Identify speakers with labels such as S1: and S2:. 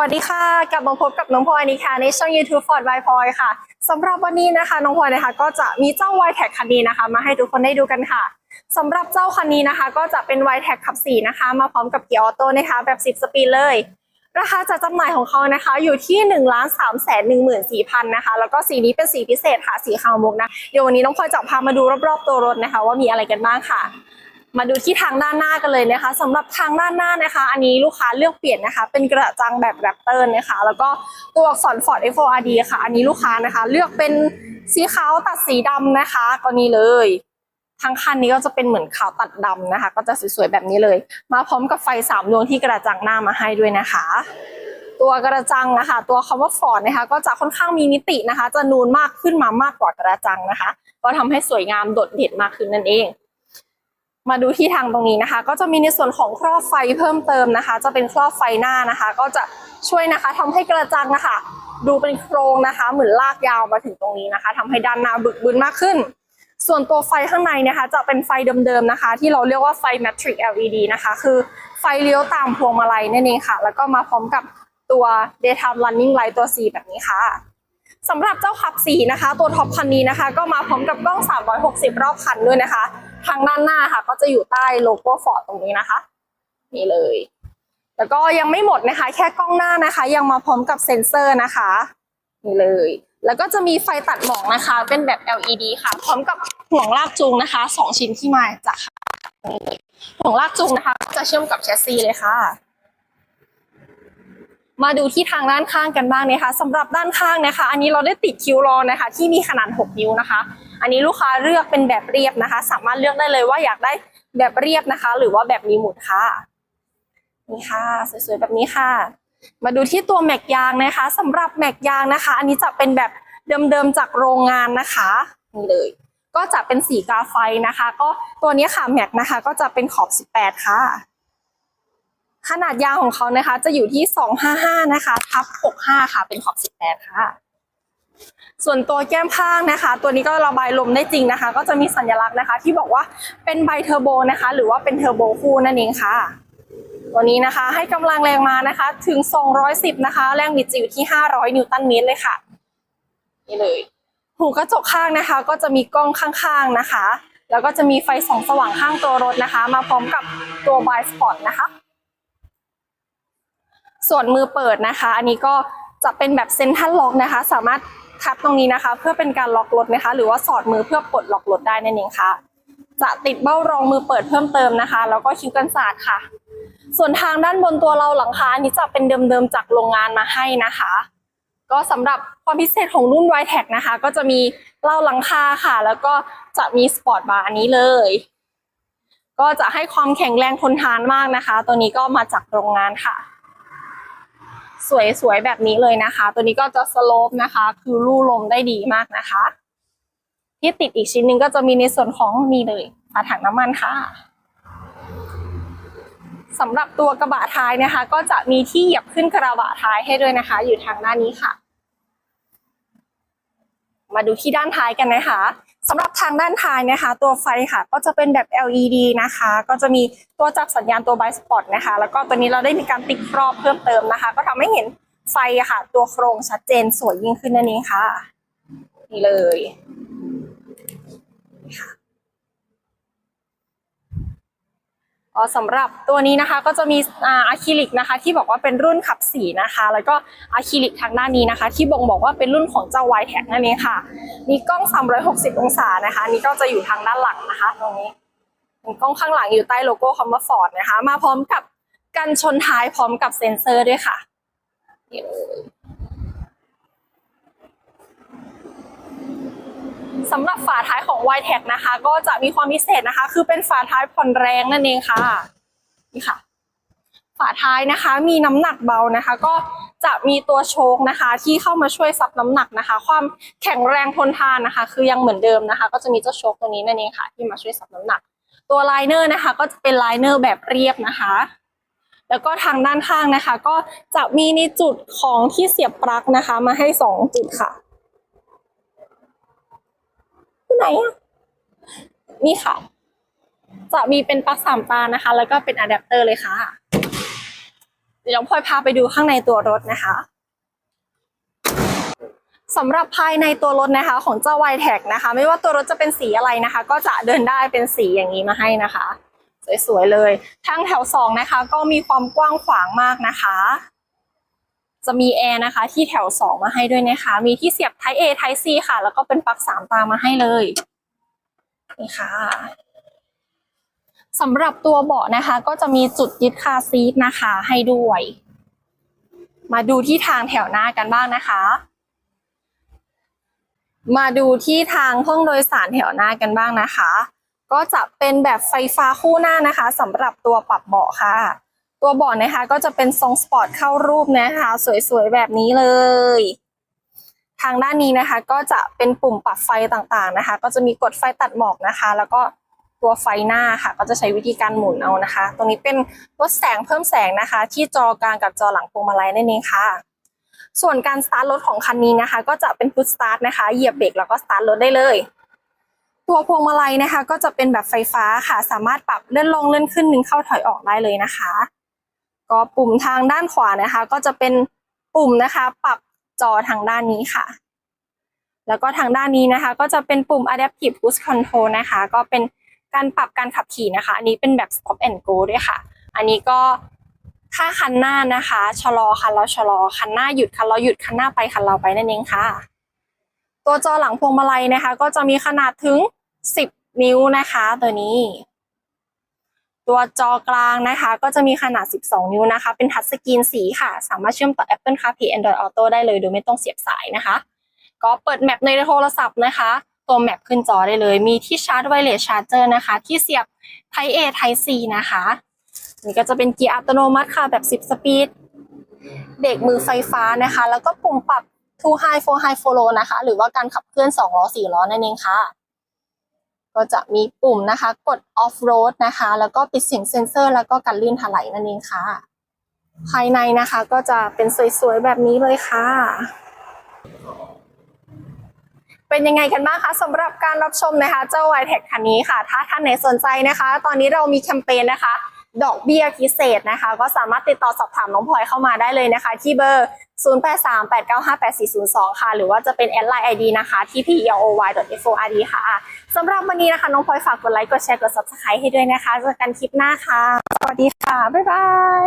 S1: วัสดีค่ะ กลับมาพบกับน้องพลอยนะคะในช่อง YouTube Ford by พลอยค่ะสำหรับวันนี้นะคะน้องพลอยนะคะ ก็จะมีเจ้า y t e c คันนี้นะคะ มาให้ทุกคนได้ดูกันค่ะสำหรับเจ้าคันนี้นะคะ ก็จะเป็น y t e c ขับ4นะคะ มาพร้อมกับเกียร์ออโต้นะคะ แบบ 10 สปีดเลย ราคาจัดจำหน่ายของเขานะคะ อยู่ที่1นึ่งล้านสามแสนหนึ่งหมื่นสี่พันนะคะ แล้วก็สีนี้เป็นสีพิเศษค่ะสีขาวมุกนะเดี๋ยววันนี้น้องพลอยจะพามาดูรอบๆตัวรถนะคะ ว่ามีอะไรกันบ้างค่ะ มาดูที่ทางด้านหน้ากันเลยนะคะสำหรับทางด้านหน้านะคะ อันนี้ลูกค้าเลือกเปลี่ยนนะคะ เป็นกระจังแบบแรปเตอร์นะคะ แล้วก็ตัวอักษร Ford F4RD ค่ะ อันนี้ลูกค้านะคะ เลือกเป็นสีขาวตัดสีดำนะคะก็นี่เลยทั้งคันนี้ก็จะเป็นเหมือนขาวตัดดำนะคะ ก็จะสวยๆแบบนี้เลย มาพร้อมกับไฟสามดวงที่กระจังหน้ามาให้ด้วยนะคะ ตัวกระจังนะคะ ตัวคำว่า Ford นะคะ ก็จะค่อนข้างมีมิตินะคะ จะนูนมากขึ้นมามากกว่ากระจังนะคะ ก็ทำให้สวยงามโดดเด่นมากขึ้นนั่นเอง มาดูที่ทางตรงนี้นะคะ ก็จะมีในส่วนของครอบไฟเพิ่มเติมนะคะ จะเป็นครอบไฟหน้านะคะ ก็จะช่วยนะคะทำให้กระจังนะคะ ดูเป็นโครงนะคะ เหมือนลากยาวมาถึงตรงนี้นะคะทำให้ด้านหน้าบึกบึนมากขึ้น ส่วนตัวไฟข้างในนะคะ จะเป็นไฟเดิมๆนะคะ ที่เราเรียกว่าไฟ Matrix LED นะคะ คือไฟเลี้ยวตามพวงมาลัยนั่นเองค่ะ แล้วก็มาพร้อมกับตัว daytime running light ตัว C แบบนี้ค่ะสำหรับเจ้าขับสีนะคะ ตัวท็อปคันนี้นะคะ ก็มาพร้อมกับกล้อง 360 รอบคันด้วยนะคะ ทางด้านหน้าค่ะ ก็จะอยู่ใต้โลโก้ฟอร์ดตรงนี้นะคะ นี่เลย แล้วก็ยังไม่หมดนะคะ แค่กล้องหน้านะคะ ยังมาพร้อมกับเซ็นเซอร์นะคะ นี่เลย แล้วก็จะมีไฟตัดหมอกนะคะ เป็นแบบ LED ค่ะ พร้อมกับห่วงลากจูงนะคะสองชิ้นที่มาจากนี่เลยห่วงลากจูงนะคะจะเชื่อมกับแชสซีเลยค่ะมาดูที่ทางด้านข้างกันบ้างนะคะสำหรับด้านข้างนะคะ อันนี้เราได้ติดคิวรอนะคะ ที่มีขนาด 6 นิ้วนะคะ อันนี้ลูกค้าเลือกเป็นแบบเรียบนะคะ สามารถเลือกได้เลยว่าอยากได้แบบเรียบนะคะ หรือว่าแบบมีหมุดค่ะนี่ค่ะ สวยๆแบบนี้ค่ะ มาดูที่ตัวแม็กยางนะคะสำหรับแม็กยางนะคะ อันนี้จะเป็นแบบเดิมๆจากโรงงานนะคะนี่เลย ก็จะเป็นสีกาไฟนะคะ ก็ตัวนี้ค่ะแม็กนะคะ ก็จะเป็นขอบ 18 ค่ะ ขนาดยางของเขานะคะ จะอยู่ที่ 255 นะคะทับ65 ค่ะ เป็นขอบ 18 ค่ะ ส่วนตัวแก้มข้างนะคะ ตัวนี้ก็ระบายลมได้จริงนะคะ ก็จะมีสัญลักษณ์นะคะ ที่บอกว่าเป็นไบเทอร์โบนะคะ หรือว่าเป็นเทอร์โบคู่นั่นเองค่ะ ตัวนี้นะคะให้กำลังแรงมานะคะ ถึง 210 นะคะ แรงบิดจะอยู่ที่ 500 นิวตันเมตรเลยค่ะ นี่เลย หูกระจกข้างนะคะ ก็จะมีกล้องข้างๆนะคะ แล้วก็จะมีไฟส่องสว่างข้างตัวรถนะคะ มาพร้อมกับตัวบายสปอตนะคะ ส่วนมือเปิดนะคะ อันนี้ก็จะเป็นแบบเซ็นทรัลล็อกนะคะ สามารถ ทับตรงนี้นะคะ เพื่อเป็นการล็อกรถนะคะ หรือว่าสอดมือเพื่อปลดล็อกรถได้นั่นเองค่ะ จะติดเบ้ารองมือเปิดเพิ่มเติมนะคะ แล้วก็คิ้วกันศาสตร์ค่ะ ส่วนทางด้านบนตัวเราหลังคาอันนี้จะเป็นเดิมๆจากโรงงานมาให้นะคะ ก็สำหรับความพิเศษของรุ่น y t e c นะคะ ก็จะมีเล่าหลังคาค่ะ แล้วก็จะมีสปอร์ตบาร์อันนี้เลย ก็จะให้ความแข็งแรงทนทานมากนะคะ ตัวนี้ก็มาจากโรงงานค่ะ สวยๆแบบนี้เลยนะคะ ตัวนี้ก็จะสโลปนะคะ คือลู่ลมได้ดีมากนะคะ ที่ติดอีกชิ้นหนึ่งก็จะมีในส่วนของนี่เลยฝาถังน้ำมันค่ะสำหรับตัวกระบะท้ายนะคะ ก็จะมีที่เหยียบขึ้นกระบะท้ายให้ด้วยนะคะ อยู่ทางด้านนี้ค่ะ มาดูที่ด้านท้ายกันนะคะ สำหรับทางด้านท้ายนะคะ ตัวไฟค่ะก็จะเป็นแบบ LED นะคะ ก็จะมีตัวจับสัญญาณตัว b i Spot นะคะ แล้วก็ตัวนี้เราได้มีการติดครอบเพิ่มเติมนะคะ ก็ทำให้เห็นไฟค่ะ ตัวโครงชัดเจนสวยยิ่งขึ้นนั่นเองค่ะนี่เลยนี่ค่ะ อ๋อสำหรับตัวนี้นะคะก็จะมีออะคริลิกนะคะที่บอกว่าเป็นรุ่นขับสีนะคะ แล้วก็อะคริลิกทางด้านนี้นะคะ ที่บ่งบอกว่าเป็นรุ่นของเจ้า y t e c นั่นเองค่ะ มีกล้อง 360 องศานะคะนี่ก็จะอยู่ทางด้านหลังนะคะ ตรงนี้กล้องข้างหลังอยู่ใต้โลโก้คำว่าฟอร์ดนะคะ มาพร้อมกับกันชนท้ายพร้อมกับเซ็นเซอร์ด้วยค่ะนี่เลย สำหรับฝาท้ายของ y t e c นะคะ ก็จะมีความพิเศษนะคะ คือเป็นฝาท้ายผ่อนแรงนั่นเองค่ะนี่ค่ะ ฝาท้ายนะคะ มีน้ำหนักเบานะคะ ก็จะมีตัวโชคนะคะ ที่เข้ามาช่วยซับน้ำหนักนะคะ ความแข็งแรงทนทานนะคะ คือยังเหมือนเดิมนะคะ ก็จะมีเจ้าโชคตัวนี้นั่นเองค่ะ ที่มาช่วยซับน้ำหนัก ตัวไลเนอร์นะคะ ก็จะเป็นไลเนอร์แบบเรียบนะคะแล้วก็ทางด้านข้างนะคะ ก็จะมีในจุดของที่เสียบปลั๊กนะคะ มาให้สองจุดค่ะ ไหนอะนี่ค่ะ จะมีเป็นปลั๊กสามตานะคะ แล้วก็เป็นอะแดปเตอร์เลยค่ะ เดี๋ยวพลอยพาไปดูข้างในตัวรถนะคะสำหรับภายในตัวรถนะคะ ของเจ้า y t e c นะคะ ไม่ว่าตัวรถจะเป็นสีอะไรนะคะ ก็จะเดินได้เป็นสีอย่างนี้มาให้นะคะ สวยๆเลยทางแถวสองนะคะ ก็มีความกว้างขวางมากนะคะ จะมีแอร์นะคะที่แถวสองมาให้ด้วยนะคะ มีที่เสียบ Type A Type C ค่ะ แล้วก็เป็นปลั๊กสามตามาให้เลย นี่ค่ะสำหรับตัวเบาะนะคะ ก็จะมีจุดยึดคาซีทนะคะให้ด้วย มาดูที่ทางแถวหน้ากันบ้างนะคะ มาดูที่ทางห้องโดยสารแถวหน้ากันบ้างนะคะ ก็จะเป็นแบบไฟฟ้าคู่หน้านะคะสำหรับตัวปรับเบาะค่ะ ตัวเบาะนะคะก็จะเป็นทรงสปอร์ตเข้ารูปนะคะ สวยๆแบบนี้เลย ทางด้านนี้นะคะก็จะเป็นปุ่มปรับไฟต่างๆนะคะ ก็จะมีกดไฟตัดหมอกนะคะ แล้วก็ตัวไฟหน้าค่ะ ก็จะใช้วิธีการหมุนเอานะคะ ตรงนี้เป็นลดแสงเพิ่มแสงนะคะ ที่จอกลางกับจอหลังพวงมาลัยนั่นเองค่ะ ส่วนการสตาร์ทรถของคันนี้นะคะ ก็จะเป็นพุทสตาร์ทนะคะเหยียบเบรกแล้วก็สตาร์ทรถได้เลยตัวพวงมาลัยนะคะ ก็จะเป็นแบบไฟฟ้าค่ะ สามารถปรับเลื่อนลงเลื่อนขึ้นดึงเข้าถอยออกได้เลยนะคะ ก็ปุ่มทางด้านขวานะคะ ก็จะเป็นปุ่มนะคะ ปรับจอทางด้านนี้ค่ะ แล้วก็ทางด้านนี้นะคะ ก็จะเป็นปุ่ม adaptive cruise control นะคะ ก็เป็นการปรับการขับขี่นะคะ อันนี้เป็นแบบ stop and go ด้วยค่ะ อันนี้ก็ถ้าคันหน้านะคะชะลอคันเราชะลอคันหน้าหยุดคันเราหยุดคันหน้าไปคันเราไปนั่นเองค่ะ ตัวจอหลังพวงมาลัยนะคะ ก็จะมีขนาดถึง 10 นิ้วนะคะ ตัวนี้ ตัวจอกลางนะคะ ก็จะมีขนาด 12 นิ้วนะคะ เป็นทัชสกรีนสีค่ะ สามารถเชื่อมต่อ Apple CarPlay Android Auto ได้เลยโดยไม่ต้องเสียบสายนะคะ ก็เปิดแมปในโทรศัพท์นะคะ ตัวแมปขึ้นจอได้เลย มีที่ชาร์จไวเลสชาร์จเจอร์นะคะ ที่เสียบ Type A Type C นะคะนี่ก็จะเป็นเกียร์อัตโนมัติค่ะแบบ 10 สปีดเบรกมือไฟฟ้านะคะ แล้วก็ปุ่มปรับ two high four high four low นะคะ หรือว่าการขับเคลื่อน2ล้อ4ล้อนั่นเองค่ะ ก็จะมีปุ่มนะคะ กด off road นะคะ แล้วก็ปิดเสียงเซ็นเซอร์ แล้วก็กันลื่นถลายนั่นเองค่ะ ภายในนะคะก็จะเป็นสวยๆ แบบนี้เลยค่ะ เป็นยังไงกันบ้างคะสำหรับการรับชมนะคะ เจ้า y t e c คันนี้ค่ะ ถ้าท่านไหนสนใจนะคะ ตอนนี้เรามีแคมเปญนะคะ ดอกเบี้ยพิเศษนะคะ ก็สามารถติดต่อสอบถามน้องพลอยเข้ามาได้เลยนะคะ ที่เบอร์ 0838958402 ค่ะ หรือว่าจะเป็นแอดไลน์ ID นะคะที่ p e o y f o r d ค่ะ สำหรับวันนี้นะคะ น้องพลอยฝากกดไลค์ กดแชร์ กด subscribe ให้ด้วยนะคะเจอกันคลิปหน้าค่ะ สวัสดีค่ะ บ๊ายบาย